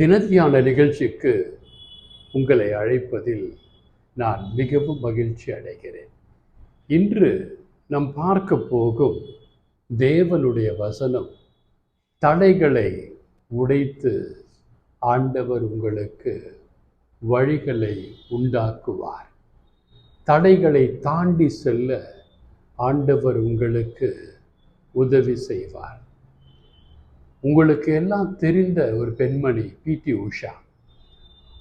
தினத்தியான நிகழ்ச்சிக்கு உங்களை அழைப்பதில் நான் மிகவும் மகிழ்ச்சி அடைகிறேன். இன்று நாம் பார்க்க போகும் தேவனுடைய வசனம் தடைகளை உடைத்து ஆண்டவர் உங்களுக்கு வழிகளை உண்டாக்குவார். தடைகளை தாண்டி செல்ல ஆண்டவர் உங்களுக்கு உதவி செய்வார். உங்களுக்கு எல்லாம் தெரிந்த ஒரு பெண்மணி பிடி உஷா.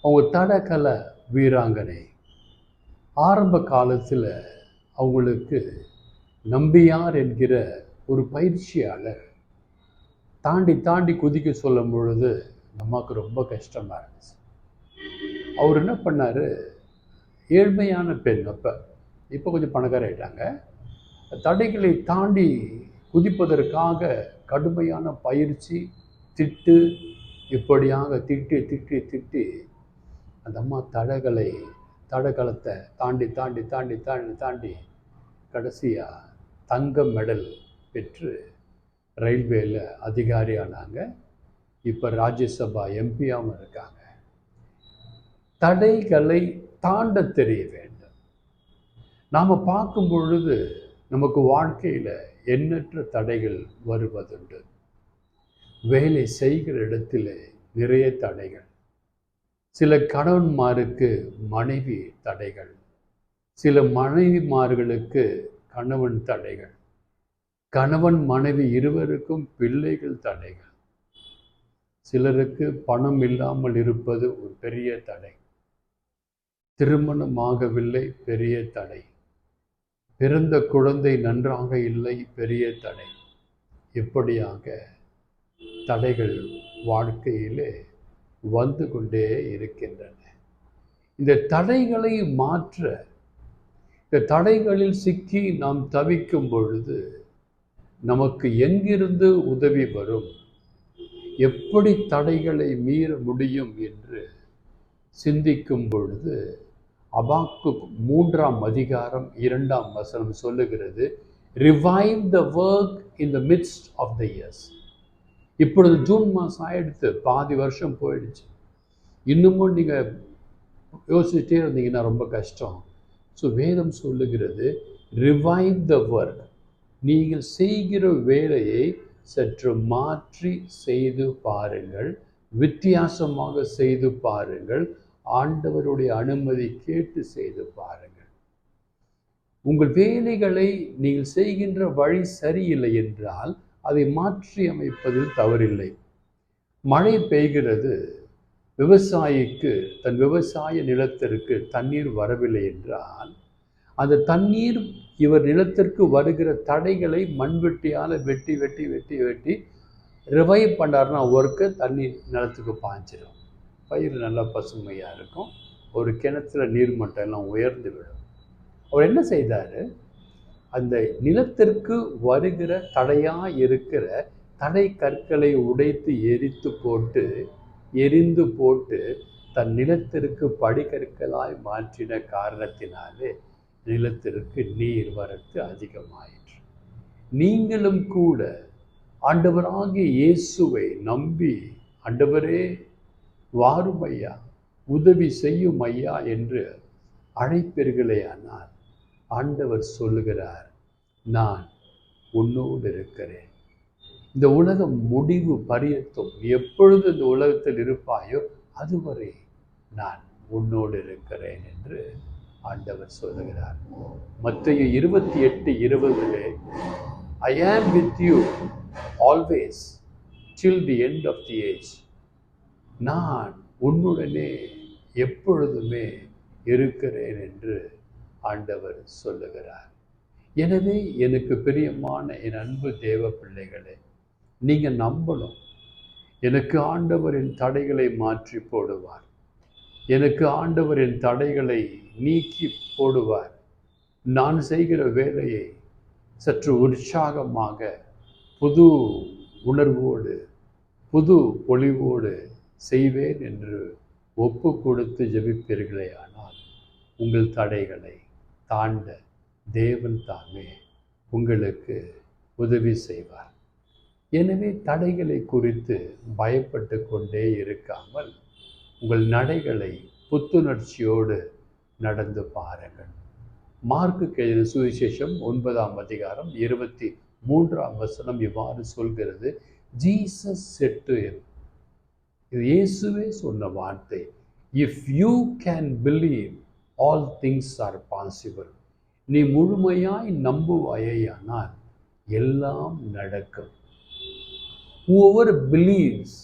அவங்க தடகல வீராங்கனை. ஆரம்ப காலத்தில் அவங்களுக்கு நம்பியார் என்கிற ஒரு பயிற்சியாளர். தாண்டி தாண்டி குதிக்க சொல்லும் பொழுது நமக்கு ரொம்ப கஷ்டமாக இருந்துச்சு. அவர் என்ன பண்ணார்? ஏழ்மையான பெண் அப்போ. இப்போ கொஞ்சம் பணக்காராயிட்டாங்க தடைகளை தாண்டி குதிப்பதற்காக கடுமையான பயிற்சி திட்டு இப்படியாக திட்டி திட்டி திட்டி அந்த அம்மா தடைகளை தடகளத்தை தாண்டி தாண்டி தாண்டி தாண்டி தாண்டி கடைசியாக தங்க மெடல் பெற்று ரயில்வேயில் அதிகாரி ஆனாங்க இப்போ ராஜ்யசபா எம்பியாகவும் இருக்காங்க. தடைகளை தாண்ட தெரிய வேண்டும். நாம் பார்க்கும் பொழுது நமக்கு வாழ்க்கையில் எண்ணற்ற தடைகள் வருவதுண்டு. வேலை செய்கிற இடத்துல நிறைய தடைகள். சில கணவன்மாருக்கு மனைவி தடைகள். சில மனைவிமார்களுக்கு கணவன் தடைகள். கணவன் மனைவி இருவருக்கும் பிள்ளைகள் தடைகள். சிலருக்கு பணம் இல்லாமல் இருப்பது ஒரு பெரிய தடை. திருமணமாகவில்லை பெரிய தடை. பிறந்த குழந்தை நன்றாக இல்லை பெரிய தடை. இப்படியாக தடைகள் வாழ்க்கையிலே வந்து கொண்டே இருக்கின்றன. இந்த தடைகளை மாற்ற இந்த தடைகளில் சிக்கி நாம் தவிக்கும் பொழுது நமக்கு எங்கிருந்து உதவி வரும்? எப்படி தடைகளை மீற முடியும் என்று சிந்திக்கும் பொழுது அபாக்கு மூன்றாம் அதிகாரம் இரண்டாம் வசனம் சொல்லுகிறது revive the work in the midst of the years இப்பொழுது ஜூன் மாதம் ஆயிடுத்து பாதி வருஷம் போயிடுச்சு. இன்னமும் நீங்கள் யோசிச்சுட்டே இருந்தீங்கன்னா ரொம்ப கஷ்டம். ஸோ வேதம் சொல்லுகிறது ரிவைவ் த ஒர்க் நீங்கள் செய்கிற வேலையை சற்று மாற்றி செய்து பாருங்கள் வித்தியாசமாக செய்து பாருங்கள். ஆண்டவருடைய அனுமதி கேட்டு செய்து பாருங்கள். உங்கள் வேலைகளை நீங்கள் செய்கின்ற வழி சரியில்லை என்றால் அதை மாற்றி அமைப்பதில் தவறில்லை. மழை பெய்கிறது விவசாயிக்கு தன் விவசாய நிலத்திற்கு தண்ணீர் வரவில்லை என்றால் அந்த தண்ணீர் இவர் நிலத்திற்கு வருகிற தடைகளை மண்வெட்டியால் வெட்டி வெட்டி வெட்டி வெட்டி ரிவைவ் பண்ணார்னா ஒர்க்கு தண்ணி நிலத்துக்கு பாய்ச்சிடும் பயிர் நல்லா பசுமையாக இருக்கும். ஒரு கிணத்துல நீர்மட்டம் எல்லாம் உயர்ந்து விடும் அவர் என்ன செய்தார்? அந்த நிலத்திற்கு வருகிற தடையாக இருக்கிற தடை கற்களை உடைத்து எரித்து போட்டு எரிந்து போட்டு தன் நிலத்திற்கு படிக்கற்களாய் மாற்றின காரணத்தினாலே நிலத்திற்கு நீர் வரத்து அதிகமாயிற்று. நீங்களும் கூட ஆண்டவராகிய இயேசுவை நம்பி ஆண்டவரே வாரும் ஐயா உதவி செய்யும் ஐயா என்று அழைப்பீர்களே ஆனால் ஆண்டவர் சொல்லுகிறார் நான் உன்னோடு இருக்கிறேன் இந்த உலகம் முடிவு பரியத்தும் எப்பொழுது இந்த உலகத்தில் இருப்பாயோ அதுவரை நான் உன்னோடு இருக்கிறேன் என்று ஆண்டவர் சொல்லுகிறார். மத்திய இருபத்தி எட்டு இருபதிலே I am with you always till the end of the age நான் உன்னுடனே எப்பொழுதுமே இருக்கிறேன் என்று ஆண்டவர் சொல்லுகிறார். எனவே எனக்கு பிரியமான என் அன்பு தேவ பிள்ளைகளே நீங்கள் நம்பணும். எனக்கு ஆண்டவரின் தடைகளை மாற்றி போடுவார். எனக்கு ஆண்டவரின் தடைகளை நீக்கி போடுவார். நான் செய்கிற வேலையை சற்று உற்சாகமாக புது உணர்வோடு புது பொலிவோடு செய்வேன் என்று ஒப்பு கொடுத்து ஜபிப்பீர்களே ஆனால் உங்கள் தடைகளை தாண்ட தேவன் தாமே உங்களுக்கு உதவி செய்வார். எனவே தடைகளை குறித்து பயப்பட்டு கொண்டே இருக்காமல் உங்கள் நடைகளை புத்துணர்ச்சியோடு நடந்து பாருங்கள். மார்க்கு எழுதின சுவிசேஷம் ஒன்பதாம் அதிகாரம் இருபத்தி மூன்றாம் வசனம் இவ்வாறு சொல்கிறது ஜீசஸ் செட்டு இது இயேசுவே சொன்ன வார்த்தை. If you can believe all things are possible நீ முழுமையாய் நம்புவாயேயானால் எல்லாம் நடக்கும். ஒவ்வொரு பிலீவ்ஸ்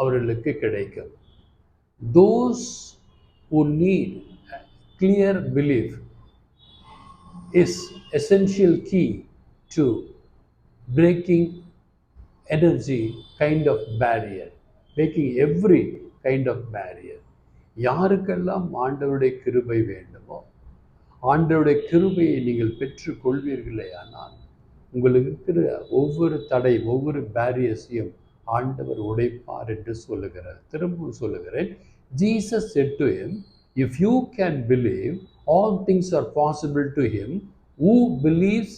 அவர்களுக்கு கிடைக்கும். Those who need clear belief is essential key to breaking energy kind of barrier. Making every kind of barrier யாருக்கெல்லாம் ஆண்டவருடைய கிருபை வேண்டுமோ ஆண்டவருடைய கிருபையை நீங்கள் பெற்று கொள்வீர்களே ஆனால் உங்களுக்கு இருக்கிற ஒவ்வொரு தடை ஒவ்வொரு பேரியர்ஸையும் ஆண்டவர் உடைப்பார் என்று சொல்லுகிறார். திரும்பவும் சொல்லுகிறேன். Jesus said to him if you can believe all things are possible to him who believes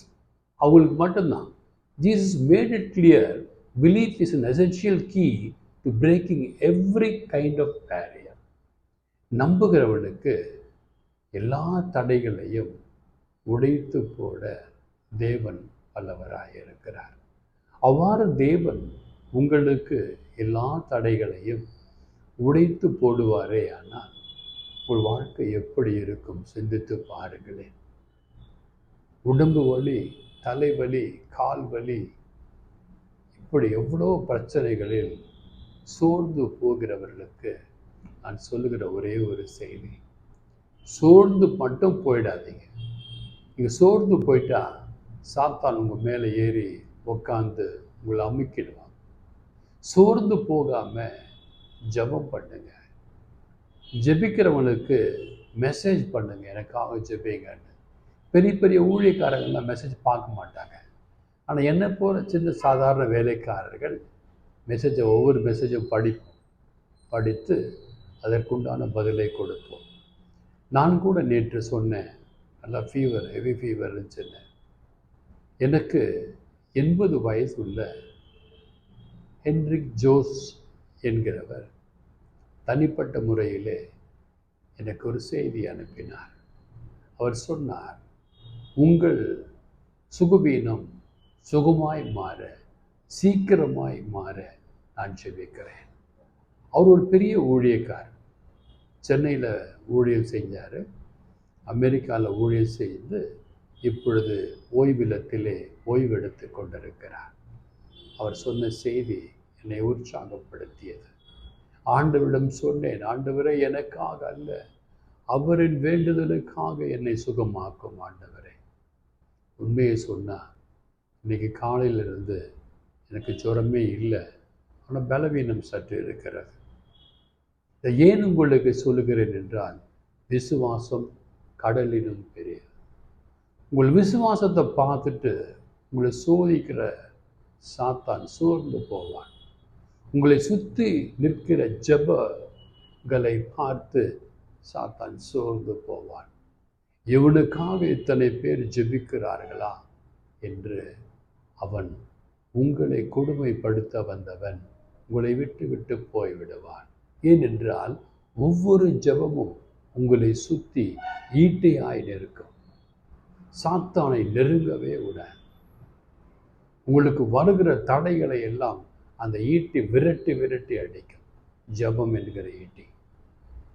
அவங்களுக்கு மட்டும்தான். Jesus made it clear belief is an essential key to breaking every kind of barrier நம்புகிறவனுக்கு எல்லா தடைகளையும் உடைத்து போட தேவன் வல்லவராக இருக்கிறார். அவ்வாறு தேவன் உங்களுக்கு எல்லா தடைகளையும் உடைத்து போடுவாரே ஆனால் உங்கள் வாழ்க்கை எப்படி இருக்கும் சிந்தித்து பாருங்களேன். உடம்பு வலி தலைவலி கால் வலி இப்படி எவ்வளோ பிரச்சனைகளில் சோர்ந்து போகிறவர்களுக்கு நான் சொல்லுகிற ஒரே ஒரு செய்தி. சோர்ந்து மட்டும் போயிடாதீங்க. நீங்கள் சோர்ந்து போயிட்டா சாத்தான் உங்கள் மேலே ஏறி உக்காந்து உங்களை அமுக்கிடுவான். சோர்ந்து போகாமல் ஜபம் பண்ணுங்க. ஜெபிக்கிறவனுக்கு மெசேஜ் பண்ணுங்க. எனக்காக ஜபிங்கன்னு. பெரிய பெரிய ஊழியக்காரங்கள்லாம் மெசேஜ் பார்க்க மாட்டாங்க. ஆனால் என்ன போல சின்ன சாதாரண வேலைக்காரர்கள் மெசேஜை ஒவ்வொரு மெசேஜும் படி படித்து அதற்குண்டான பதிலை கொடுப்போம். நான் கூட நேற்று சொன்னேன் நல்லா ஃபீவர் ஹெவி ஃபீவர்னு சொன்னேன். எனக்கு எண்பது வயசு உள்ள ஹென்ரிக் ஜோஸ் என்கிறவர் தனிப்பட்ட முறையிலே எனக்கு ஒரு செய்தி அனுப்பினார். அவர் சொன்னார் உங்கள் சுகுபீனம் சுகமாய் மாற சீக்கிரமாய் மாற நான் செவிக்கிறேன் அவர் ஒரு பெரிய ஊழியக்கார். சென்னையில் ஊழியம் செஞ்சார். அமெரிக்காவில் ஊழியம் செய்து இப்பொழுது ஓய்விலத்திலே ஓய்வெடுத்து கொண்டிருக்கிறார். அவர் சொன்ன செய்தி என்னை உற்சாகப்படுத்தியது. ஆண்டவரிடம் சொன்னேன் ஆண்டவரை எனக்காக அல்ல. அவரின் வேண்டுதலுக்காக என்னை சுகமாக்கும் ஆண்டவரே. உண்மையை சொன்னால் இன்னைக்கு காலையிலிருந்து எனக்கு ஜுரமே இல்லை. ஆனால் பலவீனம் சற்று இருக்கிறது. இதை ஏன் உங்களுக்கு சொல்லுகிறேன் என்றால் விசுவாசம் கடலினும் பெரியது. உங்கள் விசுவாசத்தை பார்த்துட்டு உங்களை சோதிக்கிற சாத்தான் சோர்ந்து போவான். உங்களை சுற்றி நிற்கிற ஜபங்களை பார்த்து சாத்தான் சோர்ந்து போவான். இவனுக்காக இத்தனை பேர் ஜெபிக்கிறார்களா? என்று அவன் உங்களை கொடுமைப்படுத்த வந்தவன் உங்களை விட்டு விட்டு போய்விடுவான். ஏனென்றால் ஒவ்வொரு ஜெபமும் உங்களை சுற்றி ஈட்டையாய் நிற்கும் சாத்தானை நெருங்கவே விட உங்களுக்கு வருகிற தடைகளை எல்லாம் அந்த ஈட்டி விரட்டி விரட்டி அடிக்கும். ஜபம் என்கிற ஈட்டி.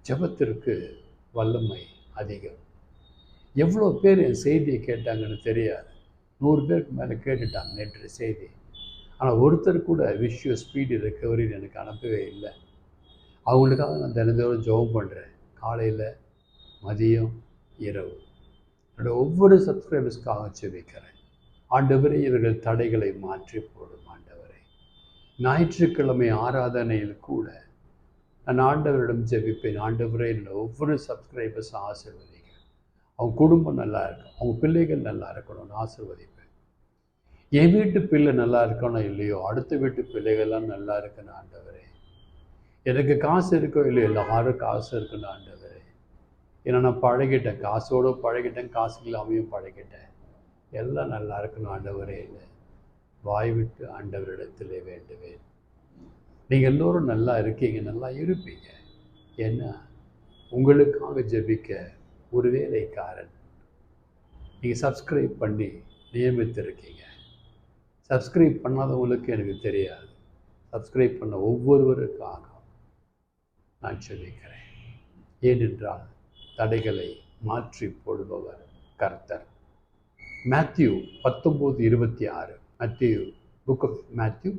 ஜபத்திற்கு வல்லமை அதிகம். எவ்வளோ பேர் என் செய்தியை கேட்டாங்கன்னு தெரியாது. நூறு பேருக்கு மேலே கேட்டுட்டாங்க நேற்று செய்தி. ஆனால் ஒருத்தர் கூட விஷுவ ஸ்பீடு ரெக்கவரின்னு எனக்கு அனுப்பவே இல்லை. அவங்களுக்காக நான் தினந்தோறும் ஜெபம் பண்ணுறேன் காலையில் மதியம் இரவு. என்னோடய ஒவ்வொரு சப்ஸ்கிரைபர்ஸ்க்காக செபிக்கிறேன் ஆண்டவரே இவர்கள் தடைகளை மாற்றி போடும் ஆண்டவரே. ஞாயிற்றுக்கிழமை ஆராதனையில் கூட நான் ஆண்டவரிடம் ஜெபிப்பேன். ஆண்டவரே என்னோட ஒவ்வொரு சப்ஸ்கிரைபர்ஸ் ஆசிர்வதிங்க. அவங்க குடும்பம் நல்லா இருக்கும் அவங்க பிள்ளைகள் நல்லா இருக்கணும்னு ஆசிர்வதி என் வீட்டு பிள்ளை நல்லா இருக்கணும் இல்லையோ? அடுத்த வீட்டு பிள்ளைகள்லாம் நல்லா இருக்கணும் ஆண்டவரே. எனக்கு காசு இருக்கோ இல்லையோ? எல்லாரும் காசு இருக்கணும் ஆண்டவரே. ஏன்னா நான் பழகிட்டேன். காசோடு பழகிட்டேன். காசு இல்லாமையும் பழகிட்டேன். எல்லாம் நல்லா இருக்கணும் ஆண்டவரே. இல்லை வாய் விட்டு ஆண்டவரிடத்திலே வேண்டுவேன். நீங்கள் எல்லோரும் நல்லா இருக்கீங்க நல்லா இருப்பீங்க. ஏன்னா உங்களுக்காக ஜெபிக்க ஒரு வேலைக்காரன் நீங்கள் சப்ஸ்கிரைப் பண்ணி நியமித்திருக்கீங்க. சப்ஸ்கிரைப் பண்ணாதவங்களுக்கு எனக்கு தெரியாது. சப்ஸ்கிரைப் பண்ண ஒவ்வொருவருக்காக நான் சொல்லிக்கிறேன். ஏனென்றால் தடைகளை மாற்றி போடுபவர் கர்த்தர். மேத்யூ பத்தொம்போது இருபத்தி ஆறு Matthew book of Matthew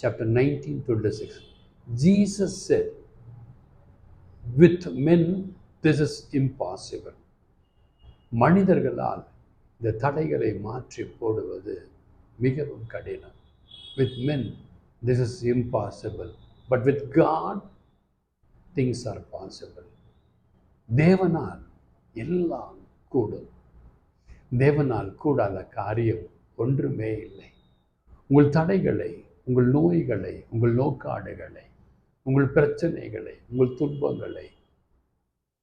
chapter nineteen twenty six Jesus said with men this is impossible மனிதர்களால் இந்த தடைகளை மாற்றி போடுவது மிகவும் கடினம். With men this is impossible but with God things are possible தேவனால் எல்லாம் கூடும். தேவனால் கூடாத காரியம் ஒன்றுமே இல்லை. உங்கள் தடைகளை உங்கள் நோய்களை உங்கள் நோக்காடுகளை உங்கள் பிரச்சனைகளை உங்கள் துன்பங்களை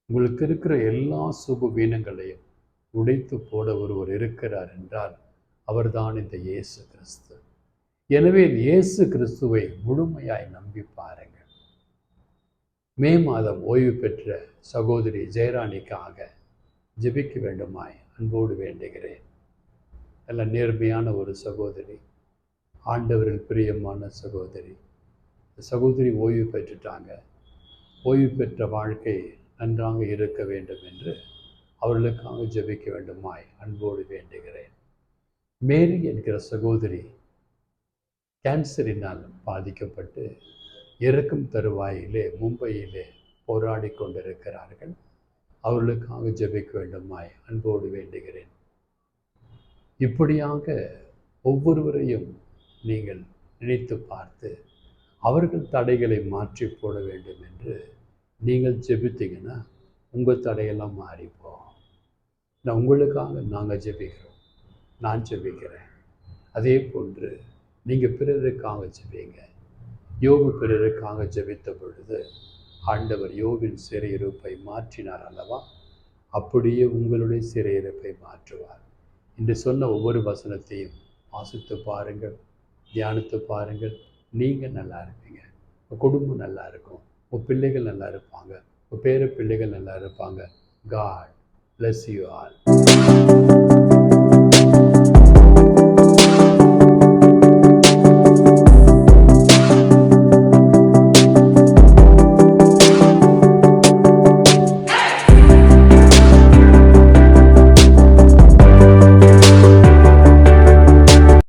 உங்களுக்கு இருக்கிற எல்லா சுகவீனங்களையும் உடைத்து போட ஒருவர் இருக்கிறார் என்றால் அவர்தான் இந்த இயேசு கிறிஸ்து. எனவே இயேசு கிறிஸ்துவை முழுமையாய் நம்பி பாருங்கள். மே மாதம் ஓய்வு பெற்ற சகோதரி ஜெயராணிக்காக ஜெபிக்க வேண்டுமாய் அன்போடு வேண்டுகிறேன். நல்ல நேர்மையான ஒரு சகோதரி ஆண்டவரில் பிரியமான சகோதரி. சகோதரி ஓய்வு பெற்றுட்டாங்க. ஓய்வு பெற்ற வாழ்க்கை நன்றாக இருக்க வேண்டும் என்று அவர்களுக்காக ஜெபிக்க வேண்டுமாய் அன்போடு வேண்டுகிறேன். மேரி என்கிற சகோதரி கேன்சரினால் பாதிக்கப்பட்டு இறக்கும் தருவாயிலே மும்பையிலே போராடி கொண்டிருக்கிறார்கள். அவர்களுக்காக ஜெபிக்க வேண்டுமாய் அன்போடு வேண்டுகிறேன். இப்படியாக ஒவ்வொருவரையும் நீங்கள் நினைத்து பார்த்து அவர்கள் தடைகளை மாற்றி போட வேண்டும் என்று நீங்கள் ஜெபித்தீங்கன்னா உங்கள் தடையெல்லாம் மாறிப்போம். நான் உங்களுக்காக நாங்கள் ஜெபிக்கிறோம். நான் ஜெபிக்கிறேன். அதே போன்று நீங்கள் பிறருக்காக ஜெபிங்க. யோபு பிறருக்காக ஜெபித்த பொழுது ஆண்டவர் யோவின் சிறையிருப்பை மாற்றினார் அல்லவா? அப்படியே உங்களுடைய சிறையிருப்பை மாற்றுவார். என்று சொன்ன ஒவ்வொரு வசனத்தையும் வாசித்து பாருங்கள் தியானித்து பாருங்கள். நீங்கள் நல்லா இருப்பீங்க. உங்கள் குடும்பம் நல்லா இருக்கும். உங்கள் பிள்ளைகள் நல்லா இருப்பாங்க. உங்கள் பேர பிள்ளைகள் நல்லா இருப்பாங்க. God bless you